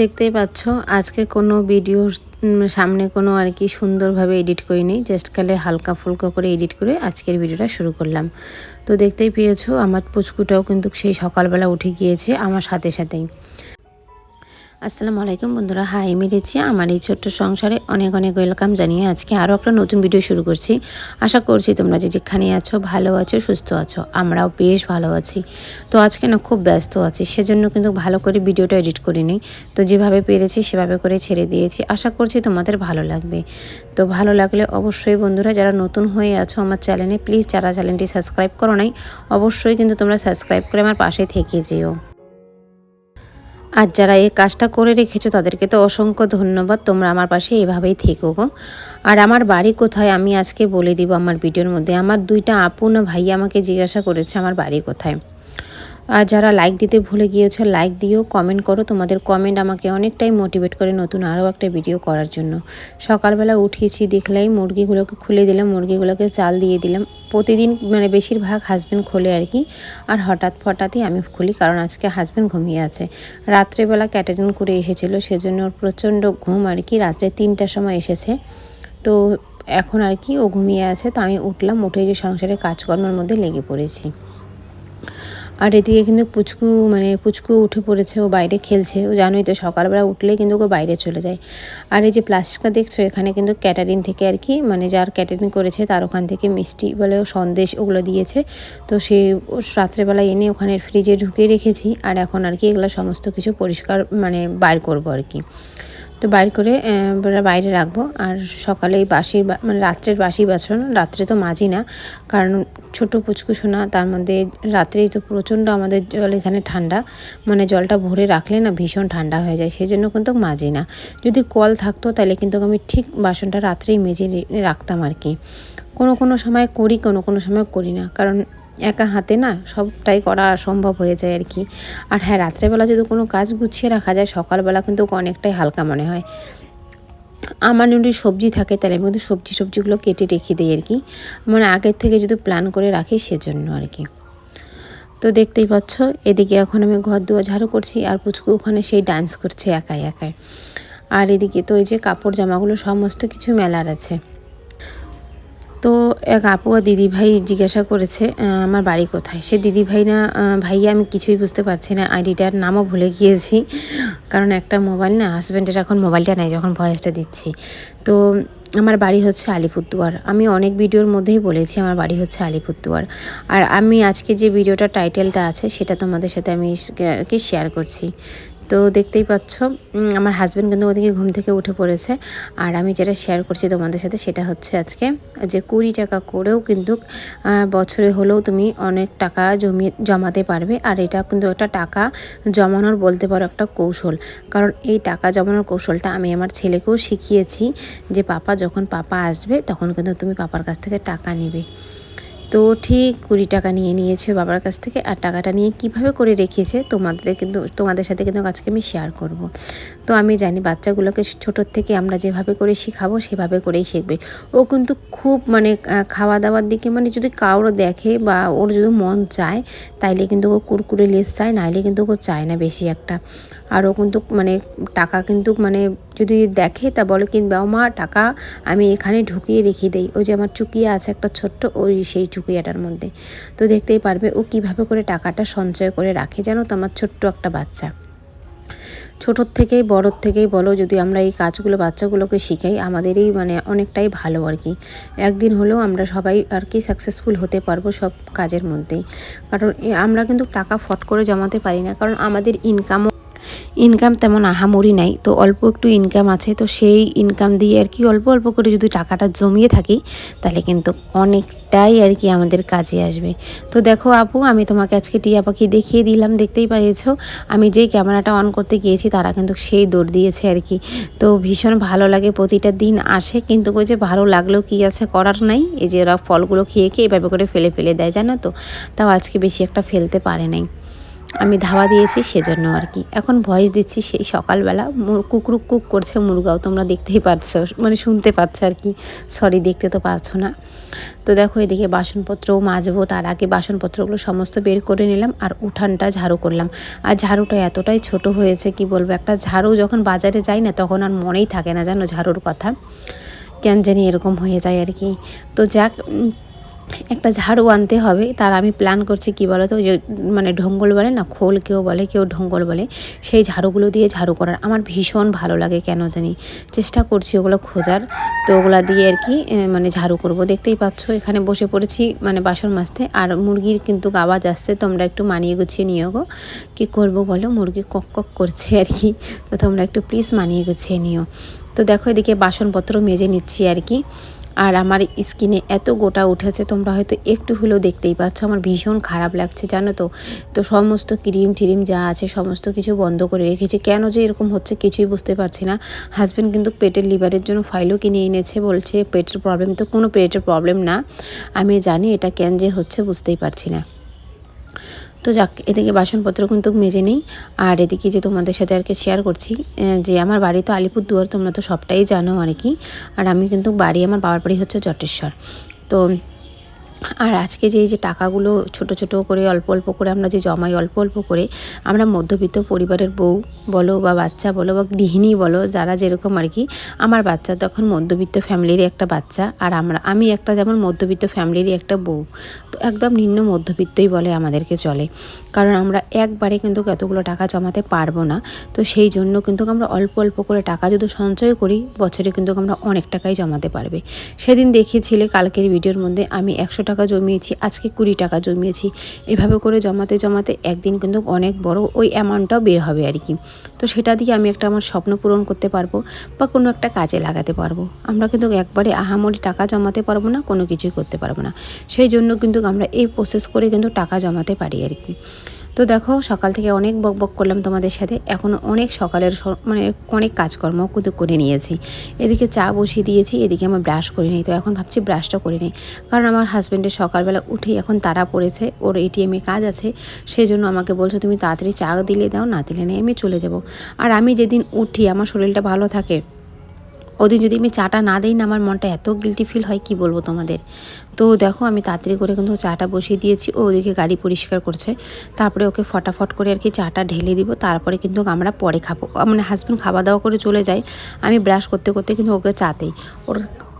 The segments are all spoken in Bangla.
দেখতেই পাচ্ছ, আজকে কোনো ভিডিও সামনে কোনো আর কি সুন্দরভাবে এডিট করিনি জাস্ট কালে হালকা ফুলকা করে এডিট করে আজকের ভিডিওটা শুরু করলাম। তো দেখতেই পেয়েছ, আমার পুচকুটাও কিন্তু সেই সকালবেলা উঠে গিয়েছে আমার সাথে সাথেই। আসসালামু আলাইকুম বন্ধুরা, হাই মিরেছি আমার এই ছোট্ট সংসারে অনেক অনেক ওয়েলকাম জানিয়ে আজকে আরও একটা নতুন ভিডিও শুরু করছি। আশা করছি তোমরা যে যেখানে আছো ভালো আছো, সুস্থ আছো, আমরাও বেশ ভালো আছি। তো আজকে না খুব ব্যস্ত আছি, সেজন্য কিন্তু ভালো করে ভিডিওটা এডিট করিনি। তো যেভাবে পেরেছি সেভাবে করে ছেড়ে দিয়েছি, আশা করছি তোমাদের ভালো লাগবে। তো ভালো লাগলে অবশ্যই বন্ধুরা যারা নতুন হয়ে আছো আমার চ্যানেলে, প্লিজ যারা চ্যানেলটি সাবস্ক্রাইব করো নাই, অবশ্যই কিন্তু তোমরা সাবস্ক্রাইব করে আমার পাশে থেকে যেও। আর যারা এই কাজটা করে রেখেছো, তাদেরকে তো অসংখ্য ধন্যবাদ। তোমরা আমার পাশে এভাবেই থেকো গো। আর আমার বাড়ি কোথায় আমি আজকে বলে দিব আমার ভিডিওর মধ্যে। আমার দুইটা আপন ভাই আমাকে জিজ্ঞাসা করেছে, আমার বাড়ি কোথায়? আর যারা লাইক দিতে ভুলে গিয়েছো লাইক দিও কমেন্ট করো। তোমাদের কমেন্ট আমাকে অনেকটাই মোটিভেট করে নতুন আরও একটা ভিডিও করার জন্য। সকালবেলা উঠিয়েছি দেখলেই মুরগিগুলোকে খুলে দিলাম, মুরগিগুলোকে চাল দিয়ে দিলাম। প্রতিদিন মানে বেশিরভাগ হাজব্যান্ড খোলে আর কি। আর হঠাৎ ফঠাৎই আমি খুলি, কারণ আজকে হাজব্যান্ড ঘুমিয়ে আছে। রাত্রেবেলা ক্যাটারিং করে এসেছিল, সেজন্য ওর প্রচণ্ড ঘুম আর কি, রাত্রে তিনটার সময় এসেছে। তো এখন আর কি ও ঘুমিয়ে আছে, তো আমি উঠলাম, উঠে যে সংসারে কাজকর্মের মধ্যে লেগে পড়েছি। আর এদিকে কিন্তু পুচকু মানে পুচকু উঠে পড়েছে, ও বাইরে খেলছে। ও জানোই তো, সকালবেলা উঠলে কিন্তু ও বাইরে চলে যায়। আর এই যে প্লাস্টিকটা দেখছ, এখানে কিন্তু ক্যাটারিং থেকে আর কি মানে যার ক্যাটারিং করেছে তার ওখান থেকে মিষ্টি বলে সন্দেশ ওগুলো দিয়েছে। তো সে রাত্রেবেলা এনে ওখানে ফ্রিজে ঢুকিয়ে রেখেছি। আর এখন আর কি এগুলো সমস্ত কিছু পরিষ্কার মানে বাইর করব আর কি। তো বাইর করে বাইরে রাখব। আর সকালে এই বাসি মানে রাত্রের বাসি বাসন রাত্রে তো মাজি না। কারণ ছোট শোনা তার মধ্যে রাত্রেই তো প্রচণ্ড আমাদের জল এখানে ঠান্ডা। মানে জলটা ভরে রাখলে না ভীষণ ঠান্ডা হয়ে যায় সেই জন্য কিন্তু মাজি না। যদি কল থাকতো তাহলে কিন্তু আমি ঠিক বাসনটা রাত্রেই মেজে রাখতাম আর কি। কোনো কোনো সময় করি, কোনো কোনো সময় করি না। কারণ একা হাতে না সবটাই করা সম্ভব হয়ে যায় আর কি। আর হ্যাঁ রাত্রেবেলা যদি কোনো কাজ গুছিয়ে রাখা যায়, সকালবেলা কিন্তু অনেকটাই হালকা মনে হয়। আমার যদি সবজি থাকে, তাহলে আমি কিন্তু সবজি সবজিগুলো কেটে রেখে দিই আর কি। মানে আগের থেকে যদি প্ল্যান করে রাখি, সেজন্য আর কি। তো দেখতেই পাচ্ছ, এদিকে এখন আমি ঘর দুয়ার ঝাড়ু করছি আর পুচকু ওখানে সেই ডান্স করছে একাই একাই। আর এদিকে তো ওই যে কাপড় জামাগুলো সমস্ত কিছু মেলার আছে। তো এক আপু আর দিদিভাই জিজ্ঞাসা করেছে আমার বাড়ি কোথায়? সে দিদিভাই না ভাইয়া, আমি কিছুই বুঝতে পারছি না। আইডিটার নামও ভুলে গিয়েছি। কারণ একটা মোবাইল না হাজব্যান্ডের এখন মোবাইলটা নেই যখন ভয়েসটা দিচ্ছি। তো আমার বাড়ি হচ্ছে আলিপুরদুয়ার। আমি অনেক ভিডিওর মধ্যেই বলেছি আমার বাড়ি হচ্ছে আলিপুরদুয়ার। আর আমি আজকে যে ভিডিওটা টাইটেলটা আছে, সেটা তোমাদের সাথে আমি কি শেয়ার করছি। তো দেখতেই পাচ্ছ আমার হাজব্যান্ড কিন্তু ওদিকে ঘুম থেকে উঠে পড়েছে। আর আমি যেটা শেয়ার করছি তোমাদের সাথে সেটা হচ্ছে আজকে যে কুড়ি টাকা করেও কিন্তু বছরে হলেও তুমি অনেক টাকা জমিয়ে জমাতে পারবে। আর এটা কিন্তু একটা টাকা জমানোর বলতে পারো একটা কৌশল। কারণ এই টাকা জমানোর কৌশলটা আমি আমার ছেলেকেও শিখিয়েছি যে পাপা যখন পাপা আসবে, তখন কিন্তু তুমি পাপার কাছ থেকে টাকা নেবে। তো ঠিক কুড়ি টাকা নিয়ে নিয়েছে বাবার কাছ থেকে আর টাকাটা নিয়ে কীভাবে করে রেখেছে তোমাদের কিন্তু, তোমাদের সাথে কিন্তু আজকে আমি শেয়ার করব। তো আমি জানি বাচ্চাগুলোকে ছোটোর থেকে আমরা যেভাবে করে শেখাবো সেভাবে করেই শিখবে। ও কিন্তু খুব মানে খাওয়া দাওয়ার দিকে মানে যদি কারোর দেখে বা ওর যদি মন চায়, তাইলে কিন্তু ও কুরকুরে লেস চায়, নাইলে কিন্তু ও চায় না বেশি একটা। আর ও কিন্তু মানে টাকা কিন্তু মানে যদি দেখে তা বলে কিন্তু মা, টাকা আমি এখানে ঢুকিয়ে রেখে দেই। ওই যে আমার চুকিয়া আছে একটা ছোট্ট, ওই সেই চুকিয়াটার মধ্যে। তো দেখতেই পারবে, ও কীভাবে করে টাকাটা সঞ্চয় করে রাখে জানো তো, আমার ছোট্ট একটা বাচ্চা। ছোটোর থেকেই, বড়োর থেকেই বলো, যদি আমরা এই কাজগুলো বাচ্চাগুলোকে শিখাই, আমাদেরই মানে অনেকটাই ভালো আর কি। একদিন হলেও আমরা সবাই আর কি সাকসেসফুল হতে পারব সব কাজের মধ্যেই। কারণ আমরা কিন্তু টাকা ফট করে জমাতে পারি না, কারণ আমাদের ইনকামও ইনকাম তেমন আহামরি নাই, তো অল্প একটু ইনকাম আছে, তো সেই ইনকাম দিয়ে আর কি অল্প অল্প করে যদি টাকাটা জমিয়ে থাকি, তাহলে কিন্তু অনেকটাই আর কি আমাদের কাজে আসবে। তো দেখো আপু, আমি তোমাকে আজকে টিয়া পাখি দেখিয়ে দিলাম, দেখতেই পাইছো আমি যেই ক্যামেরাটা অন করতে গিয়েছি, তারা কিন্তু সেই দৌড় দিয়েছে আর কি। তো ভীষণ ভালো লাগে, প্রতিটা দিন আসে, কিন্তু ওই যে ভালো লাগলেও কি আছে করার নাই? এই যে ওরা ফলগুলো খেয়ে খেয়ে এভাবে করে ফেলে ফেলে দেয়, জানো তো? তাও আজকে বেশি একটা ফেলতে পারে নাই। আমি ধাওয়া দিয়েছি সেজন্য আর কি। এখন ভয়েস দিচ্ছি সেই সকালবেলা। কুকরুক কুক করছে মুরগাও, তোমরা দেখতেই পাচ্ছ মানে শুনতে পাচ্ছ আর কি। সরি দেখতে তো পারছ না। তো দেখো এদিকে বাসনপত্রও মাজবো, তার আগে বাসনপত্রগুলো সমস্ত বের করে নিলাম আর উঠানটা ঝাড়ু করলাম। আর ঝাড়ুটা এতটাই ছোট হয়েছে, কি বলব, একটা ঝাড়ু যখন বাজারে যাই না, তখন আর মনেই থাকে না, জানো ঝাড়ুর কথা। কেন জানি এরকম হয়ে যায় আর কি। তো যাক একটা ঝাড়ু আনতে হবে। তার আমি প্ল্যান করছি কি বলো তো যে মানে ঢঙ্গল বলে না, খোল কেউ বলে, কেউ ঢঙ্গল বলে, সেই ঝাড়ুগুলো দিয়ে ঝাড়ু করার। আমার ভীষণ ভালো লাগে কেন জানি। চেষ্টা করছি ওগুলো খোঁজার। তো ওগুলো দিয়ে আর কি মানে ঝাড়ু করব। দেখতেই পাচ্ছ, এখানে বসে পড়েছি মানে বাসন মাজতে। আর মুরগির কিন্তু আওয়াজ আসছে, তোমরা একটু মানিয়ে গুছিয়ে নিও গো। কী করব বলো, মুরগি কক কক করছে আর কি। তো তোমরা একটু প্লিজ মানিয়ে গুছিয়ে নিও। তো দেখো এদিকে বাসনপত্র মেজে নিচ্ছি আর কি। আর আমার স্কিনে এত গোটা উঠেছে, তোমরা হয়তো একটু হলেও দেখতেই পাচ্ছ, আমার ভীষণ খারাপ লাগছে, জানো তো? তো সমস্ত ক্রিম টিরিম যা আছে, সমস্ত কিছু বন্ধ করে রেখেছি। কেন যে এরকম হচ্ছে কিছুই বুঝতে পারছি না। হাজব্যান্ড কিন্তু পেটের লিভারের জন্য ফাইলও কিনে এনেছে, বলছে পেটের প্রবলেম তো কোনো পেটের প্রবলেম না। আমি জানি এটা কেন যে হচ্ছে, বুঝতেই পারছি না। তো যাক, এদিকে বাসনপত্র কিন্তু মেজে নেই। আর এদিকে যে তোমাদের সাথে আর কি শেয়ার করছি যে আমার বাড়ি তো আলিপুরদুয়ার, তোমরা তো সবটাই জানো আর কি। আর আমি কিন্তু বাড়ি, আমার বাবার বাড়ি হচ্ছে জটেশ্বর। তো আর আজকে যে যে টাকাগুলো ছোট ছোট করে, অল্প অল্প করে আমরা যে জমাই, অল্প অল্প করে, আমরা মধ্যবিত্ত পরিবারের বউ বলো বা বাচ্চা বলো বা গৃহিণী বলো, যারা যেরকম আর কি, আমার বাচ্চা তখন মধ্যবিত্ত ফ্যামিলিরই একটা বাচ্চা আর আমরা, আমি একটা যেমন মধ্যবিত্ত ফ্যামিলিরই একটা বউ। তো একদম নিম্ন মধ্যবিত্তই বলে আমাদেরকে চলে। কারণ আমরা একবারে কিন্তু এতগুলো টাকা জমাতে পারব না। তো সেই জন্য কিন্তু আমরা অল্প অল্প করে টাকা যদি সঞ্চয় করি, বছরে কিন্তু আমরা অনেক টাকাই জমাতে পারবে। সেদিন দেখিয়েছিলে, কালকের ভিডিওর মধ্যে আমি একশো টাকা জমিয়েছি, আজকে কুড়ি টাকা জমিয়েছি। এভাবে করে জমাতে জমাতে একদিন কিন্তু অনেক বড় ওই অ্যামাউন্টটাও বের হবে আর কি। তো সেটা দিয়ে আমি একটা আমার স্বপ্ন পূরণ করতে পারব বা কোনো একটা কাজে লাগাতে পারব। আমরা কিন্তু একবারে আহামরি টাকা জমাতে পারব না, কোনো কিছুই করতে পারব না। সেই জন্য কিন্তু আমরা এই প্রসেস করে কিন্তু টাকা জমাতে পারি আর কি। তো দেখো, সকাল থেকে অনেক বক বক করলাম তোমাদের সাথে। এখন অনেক সকালের মানে অনেক কাজকর্ম কিন্তু করে নিয়েছি। এদিকে চা বসিয়ে দিয়েছি, এদিকে আমার ব্রাশ করে নিই। তো এখন ভাবছি ব্রাশটা করে নিই। কারণ আমার হাজব্যান্ডের সকালবেলা উঠেই এখন তারা পড়েছে। ওর এটিএমে কাজ আছে। সেই জন্য আমাকে বলছো, তুমি তাড়াতাড়ি চা দিলে দাও, না দিলে নেই, আমি চলে যাব। আর আমি যেদিন উঠি, আমার শরীরটা ভালো থাকে ওদিন যদি আমি চাটা না দিই না, আমার মনটা এত গিলটি ফিল হয়, কি বলব তোমাদের? তো দেখো, আমি তাড়াতাড়ি করে কিন্তু চাটা বসিয়ে দিয়েছি, ও ওদিকে গাড়ি পরিষ্কার করছে। তারপরে ওকে ফটাফট করে আর কি চাটা ঢেলে দিব, তারপরে কিন্তু আমরা পরে খাব। মানে হাজব্যান্ড খাওয়া দাওয়া করে চলে যায়, আমি ব্রাশ করতে করতে কিন্তু ওকে চাতেই ওর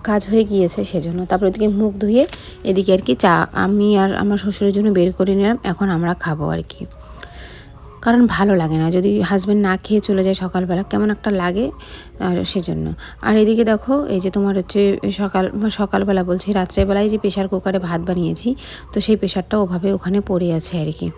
কাজ হয়ে গিয়েছে সেজন্য। তারপরে ওদিকে মুখ ধুয়ে এদিকে আর কি চা, আমি আর আমার শ্বশুরের জন্য বের করে নিলাম, এখন আমরা খাব আর কি। কারণ ভালো লাগে না। যদি হাজব্যান্ড না খেয়ে চলে যায় সকালবেলা, কেমন একটা লাগে, আর সেজন্য। আর এদিকে দেখো, এই যে তোমার হচ্ছে সকাল সকালবেলা বলছি, রাত্রেবেলায় যে প্রেশার কুকারে ভাত বানিয়েছি, তো সেই প্রেশারটা ওভাবে ওখানে পড়ে আছে আর কি।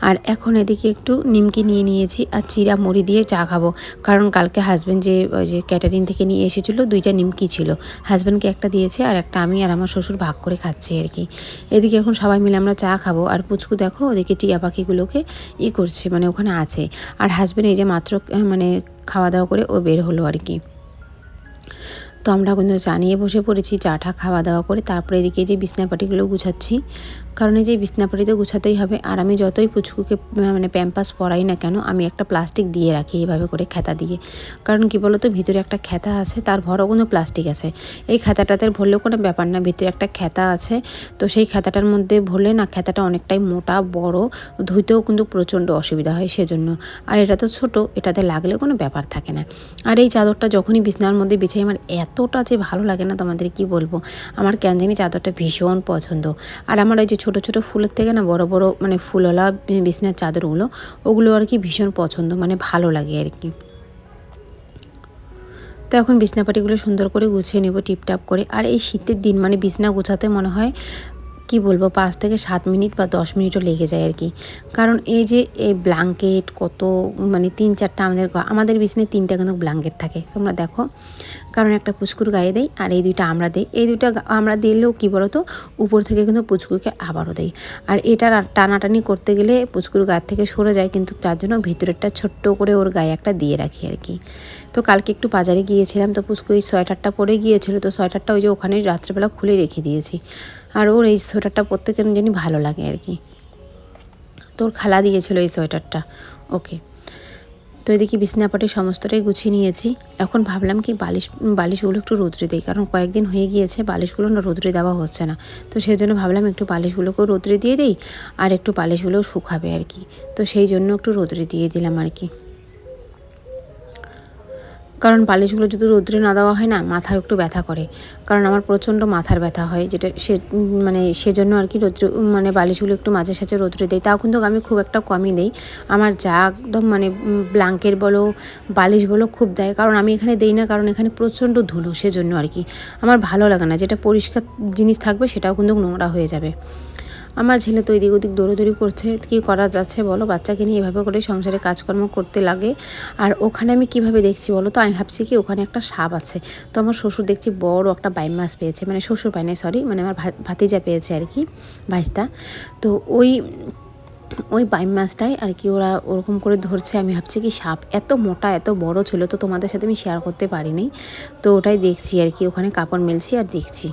আর এখন এদিকে একটু নিমকি নিয়ে নিয়েছি আর চিরা মুড়ি দিয়ে চা খাব। কারণ কালকে হাজব্যান্ড যে, ওই যে ক্যাটারিং থেকে নিয়ে এসেছিল, দুইটা নিমকি ছিল। হাজব্যান্ডকে একটা দিয়েছে আর একটা আমি আর আমার শ্বশুর ভাগ করে খাচ্ছি আর কি। এদিকে এখন সবাই মিলে আমরা চা খাব। আর পুচকু দেখো, ওদিকে টিয়া পাখিগুলোকে ই করছে মানে ওখানে আছে। আর হাজব্যান্ড এই যে মাত্র মানে খাওয়া দাওয়া করে ও বের হলো আর কি। তো আমরা কিন্তু জানিয়ে বসে পড়েছি চাটা খাওয়া দাওয়া করে তারপরে এদিকে যে বিছনাপাটিগুলো গুছাচ্ছি। কারণ এই যে বিছনাপাটি তো গুছাতেই হবে, আর আমি যতই পুচকুকে মানে প্যাম্পাস পরাই না কেন, আমি একটা প্লাস্টিক দিয়ে রাখি এভাবে করে খেতা দিয়ে। কারণ কি বলতো, ভিতরে একটা খেতা আছে, তার ভরও কোনো প্লাস্টিক আছে। এই খেতাটাতে ভরলেও কোনো ব্যাপার না, ভিতরে একটা খেতা আছে। তো সেই খেতাটার মধ্যে ভরলে না খেতাটা অনেকটাই মোটা, বড়, ধুইতেও কিন্তু প্রচণ্ড অসুবিধা হয় সেজন্য। আর এটা তো ছোট, এটাতে লাগলে কোনো ব্যাপার থাকে না। আর এই চাদরটা যখনই বিছনার মধ্যে বিছাই, আমার এতটা যে ভালো লাগে না তোমাদের কি বলব? আমার কেন জানি চাদরটা ভীষণ পছন্দ। আর আমার ওই যে ছোটো ছোটো ফুলের থেকে না বড় বড় মানে ফুলওয়ালা বিছনার চাদরগুলো, ওগুলো আর কি ভীষণ পছন্দ মানে ভালো লাগে আর কি। তো এখন বিছনাপাটিগুলো সুন্দর করে গুছিয়ে নেব, টিপটাপ করে। আর এই শীতের দিন মানে বিছনা গুছাতে মনে হয় কি বলব, পাঁচ থেকে সাত মিনিট বা দশ মিনিটও লেগে যায় আর কি। কারণ এই যে এই ব্ল্যাঙ্কেট কত মানে তিন চারটা আমাদের আমাদের বিছনায় তিনটা কিন্তু ব্ল্যাঙ্কেট থাকে। তোমরা দেখো, কারণ একটা পুচকুর গায়ে দেয় আর এই দুইটা আমরা দেই। এই দুইটা আমরা দিলেও কী বলো তো উপর থেকে কিন্তু পুচকুকে আবারও দেই। আর এটা টানাটানি করতে গেলে পুচকুর গায়ে থেকে সরে যায়, কিন্তু তার জন্য ভিতরেরটা ছোট্ট করে ওর গায়ে একটা দিয়ে রাখি আর কি। তো কালকে একটু বাজারে গিয়েছিলাম তো পুচকু এই সোয়েটারটা পরে গিয়েছিল তো সোয়েটারটা ওই যে ওখানে রাত্রেবেলা খুলে রেখে দিয়েছি। আর ওর এই সোয়েটারটা পরতে কেন জানি ভালো লাগে আর কি। তোর খালা দিয়েছিল এই সোয়েটারটা। ওকে। তো এদিকে বিছনাপাটি সমস্তটাই গুছিয়ে নিয়েছি। এখন ভাবলাম কি বালিশ, বালিশগুলো একটু রোদ্রে দিই, কারণ কয়েকদিন হয়ে গিয়েছে বালিশগুলো না রোদ্রে দেওয়া হচ্ছে না। তো সেই জন্য ভাবলাম একটু বালিশগুলোকেও রোদ্রে দিয়ে দিই আর একটু বালিশগুলোও শুকাবে আর কি। তো সেই জন্য একটু রোদ্রে দিয়ে দিলাম আর কি। কারণ বালিশগুলো যদি রোদ্রে না দেওয়া হয় না, মাথায় একটু ব্যথা করে। কারণ আমার প্রচণ্ড মাথার ব্যথা হয়, যেটা সে মানে সেজন্য আর কি রৌদ্র মানে বালিশগুলো একটু মাঝে সাঝে রোদ্রে দেয় তাও কিন্তু আমি খুব একটা কমই দিই। আমার যা একদম মানে ব্ল্যাঙ্কেট বলো, বালিশ বলো খুব দেয়। কারণ আমি এখানে দিই না, কারণ এখানে প্রচণ্ড ধুলো, সেজন্য আর কি। আমার ভালো লাগে না। যেটা পরিষ্কার জিনিস থাকবে, সেটাও কিন্তু নোংরা হয়ে যাবে। আমার ছেলে তো এদিক ওদিক দৌড়োদৌড়ি করছে, কী করা যাচ্ছে বলো? বাচ্চাকে নিয়ে এভাবে করে সংসারে কাজকর্ম করতে লাগে। আর ওখানে আমি কীভাবে দেখছি বলো তো? আমি ভাবছি কি ওখানে একটা সাপ আছে। তো আমার শ্বশুর দেখছি বড় একটা বাইম মাছ পেয়েছে মানে শ্বশুর পায় না সরি মানে আমার ভাতিজা পেয়েছে আর কি, ভাইস্তা। তো ওই ওই বাইম মাছটাই আর কি ওরা ওরকম করে ধরছে। আমি ভাবছি কি সাপ এত মোটা, এত বড় ছিল তো তোমাদের সাথে আমি শেয়ার করতে পারিনি। তো ওটাই দেখছি আর কি, ওখানে কাপড় মেলছি আর দেখছি।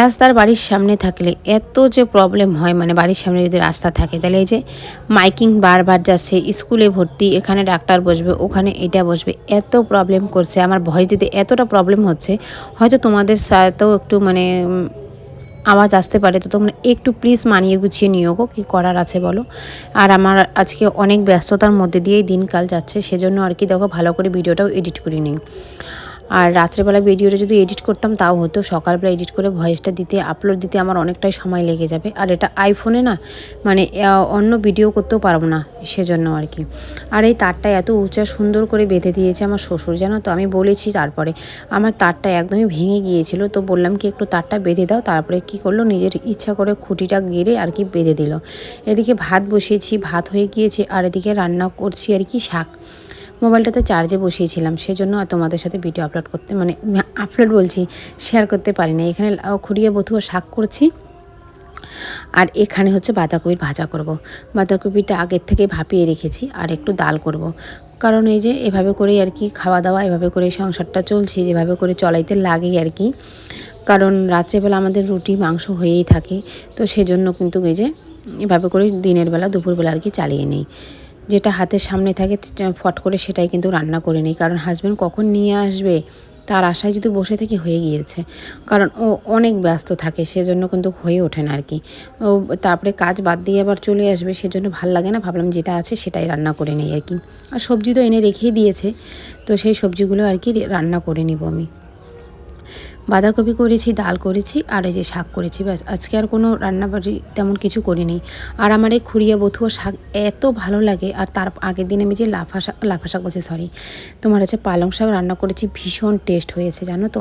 রাস্তার বাড়ির সামনে থাকলে এত যে প্রবলেম হয় মানে বাড়ির সামনে যদি রাস্তা থাকে, তাহলে এই যে মাইকিং বারবার যাচ্ছে, স্কুলে ভর্তি, এখানে ডাক্তার বসবে, ওখানে এটা বসবে, এত প্রবলেম করছে। আমার ভয় যদি এতটা প্রবলেম হচ্ছে, হয়তো তোমাদের সাথেও একটু মানে আওয়াজ আসতে পারে। তো তোমরা একটু প্লিজ মানিয়ে গুছিয়ে নিও গো, কী করার আছে বলো? আর আমার আজকে অনেক ব্যস্ততার মধ্যে দিয়েই দিনকাল যাচ্ছে, সেজন্য আর কি দেখো, ভালো করে ভিডিওটাও এডিট করে নিই। আর রাত্রেবেলা ভিডিওটা যদি এডিট করতাম, তাও হতো। সকালবেলা এডিট করে ভয়েসটা দিতে আপলোড দিতে আমার অনেকটাই সময় লেগে যাবে। আর এটা আইফোনে না মানে অন্য ভিডিও করতেও পারব না সেজন্য আর কি। আর এই তারটা এত উঁচা সুন্দর করে বেঁধে দিয়েছে আমার শ্বশুর, জানো তো? আমি বলেছি তারপরে। আমার তারটা একদমই ভেঙে গিয়েছিল, তো বললাম কি, একটু তারটা বেঁধে দাও। তারপরে কি করল? নিজের ইচ্ছা করে খুঁটিটা গেড়ে আর কি বেঁধে দিল। এদিকে ভাত বসিয়েছি, ভাত হয়ে গিয়েছে, আর এদিকে রান্না করছি আর কি শাক। মোবাইলটাতে চার্জে বসিয়েছিলাম, সেজন্য তোমাদের সাথে ভিডিও আপলোড করতে মানে আপলোড বলছি শেয়ার করতে পারি না এখানে খুঁড়িয়ে বধুও শাক করছি আর এখানে হচ্ছে বাঁধাকপির ভাজা করব। বাঁধাকপিটা আগের থেকে ভাপিয়ে রেখেছি, আর একটু ডাল করব। কারণ এই যে এভাবে করেই আর কি খাওয়া দাওয়া, এভাবে করে সংসারটা চলছে, যেভাবে করে চলাইতে লাগে আর কি কারণ রাত্রেবেলা আমাদের রুটি, মাংস হয়েই থাকে, তো সেজন্য কিন্তু এই যে এভাবে করে দিনের বেলা দুপুরবেলা আর কি চালিয়ে নেই যেটা হাতের সামনে থাকে ফট করে সেটাই কিন্তু রান্না করে নিই। কারণ হাজব্যান্ড কখন নিয়ে আসবে, তার আশায় যদি বসে থেকে হয়ে গিয়েছে। কারণ ও অনেক ব্যস্ত থাকে, সেজন্য কিন্তু হয়ে ওঠে না আর কি ও তারপরে কাজ বাদ দিয়ে আবার চলে আসবে, সেজন্য ভালো লাগে না। ভাবলাম যেটা আছে সেটাই রান্না করে নিই আর কি আর সবজি তো এনে রেখেই দিয়েছে, তো সেই সবজিগুলো আর কি রান্না করে নিব আমি। বাঁধাকপি করেছি, ডাল করেছি আর এই যে শাক করেছি, ব্যাস। আজকে আর কোনো রান্নাবাড়ি তেমন কিছু করিনি। আর আমার এই খুঁড়িয়া বথুয়া শাক এত ভালো লাগে আর তার আগের দিন আমি যে লাফা শাক লাফা শাক বলছি সরি তোমার হচ্ছে পালং শাক রান্না করেছি, ভীষণ টেস্ট হয়েছে, জানো তো?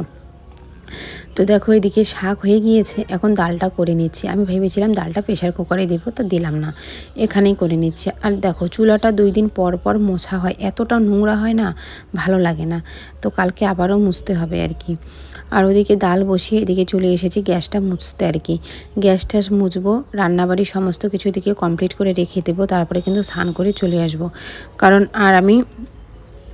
তো দেখো এদিকে শাক হয়ে গিয়েছে, এখন ডালটা করে নিচ্ছি। আমি ভেবেছিলাম ডালটা প্রেশার কুকারে দেবো, তা দিলাম না। এখানেই করে নিচ্ছি। আর দেখো চুলাটা দুই দিন পর পর মোছা হয়, এতটা নোংরা হয় না, ভালো লাগে না। তো কালকে আবারও মুছতে হবে আর কি। আর ওদিকে ডাল বসিয়ে এদিকে চলে এসেছি গ্যাসটা মুছতে আর কি। গ্যাসটা মুছবো রান্নাবাড়ি সমস্ত কিছু এদিকে কমপ্লিট করে রেখে দেবো, তারপরে কিন্তু স্নান করে চলে আসব। কারণ আর আমি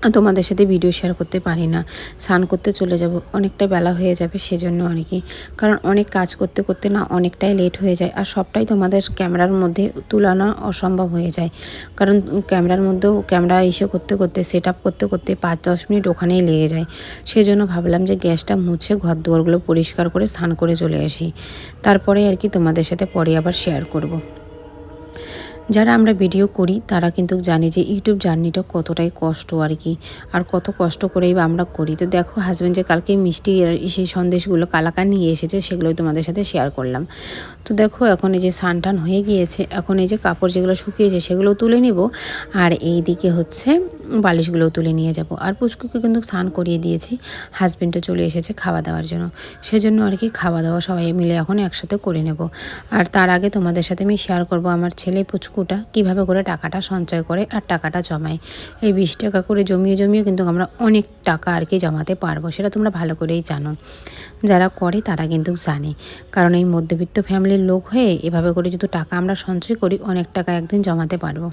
তোমাদের সাথে ভিডিও শেয়ার করতে পারি না। স্নান করতে চলে যাব, অনেকটা বেলা হয়ে যাবে সেজন্য আর কি। কারণ অনেক কাজ করতে করতে না অনেকটাই লেট হয়ে যায় আর সবটাই তোমাদের ক্যামেরার মধ্যে তুলানো অসম্ভব হয়ে যায়। কারণ ক্যামেরার মধ্যেও ক্যামেরা এসে করতে করতে সেট আপ করতে করতে পাঁচ দশ মিনিট ওখানেই লেগে যায়। সেই জন্য ভাবলাম যে গ্যাসটা মুছে ঘর দুয়ারগুলো পরিষ্কার করে স্নান করে চলে আসি। তারপরে আর কি তোমাদের সাথে পরে আবার শেয়ার করব। যারা আমরা ভিডিও করি, তারা কিন্তু জানি যে ইউটিউব জার্নিটা কতটাই কষ্ট আর কি। আর কত কষ্ট করেই বা আমরা করি। তো দেখো হাজব্যান্ড যে কালকে মিষ্টি সেই সন্দেশগুলো কালাকার নিয়ে এসেছে, সেগুলোই তোমাদের সাথে শেয়ার করলাম। তো দেখো, এখন এই যে সানটান হয়ে গিয়েছে, এখন এই যে কাপড় যেগুলো শুকিয়েছে, সেগুলো তুলে নিব। আর এই দিকে হচ্ছে বালিশগুলোও তুলে নিয়ে যাব। আর পুচকুকে কিন্তু স্নান করিয়ে দিয়েছি। হাজব্যান্ডও চলে এসেছে খাওয়া দাওয়ার জন্য। সেজন্য আর কি খাওয়া দাওয়া সবাই মিলে এখন একসাথে করে নেব। আর তার আগে তোমাদের সাথে আমি শেয়ার করব, আমার ছেলে পুচকুটা কীভাবে করে টাকাটা সঞ্চয় করে আর টাকাটা জমায়। এই বিশ টাকা করে জমিয়ে জমিয়ে কিন্তু আমরা অনেক টাকা আর কি জমাতে পারব, সেটা তোমরা ভালো করেই জানো। যারা করে তারা কিন্তু জানে। কারণ এই মধ্যবিত্ত ফ্যামিলির লোক হয়ে এভাবে করে যদি টাকা আমরা সঞ্চয় করি, অনেক টাকা একদিন জমাতে পারব।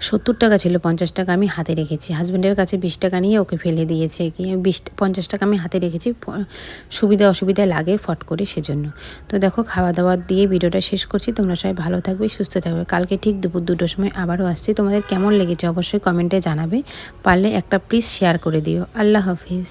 সত্তর টাকা ছিল, পঞ্চাশ টাকা আমি হাতে রেখেছি। হাজব্যান্ডের কাছে বিশ টাকা নিয়ে ওকে ফেলে দিয়েছে কি বিশ, পঞ্চাশ টাকা আমি হাতে রেখেছি সুবিধা অসুবিধা লাগে ফট করে সেজন্য। তো দেখো খাওয়া দাওয়া দিয়ে ভিডিওটা শেষ করছি। তোমরা সবাই ভালো থাকবে, সুস্থ থাকবে। কালকে ঠিক দুপুর দুটোর সময় আবারও আসছি। তোমাদের কেমন লেগেছে অবশ্যই কমেন্টে জানাবে। পারলে একটা প্লিজ শেয়ার করে দিও। আল্লাহ হাফিজ।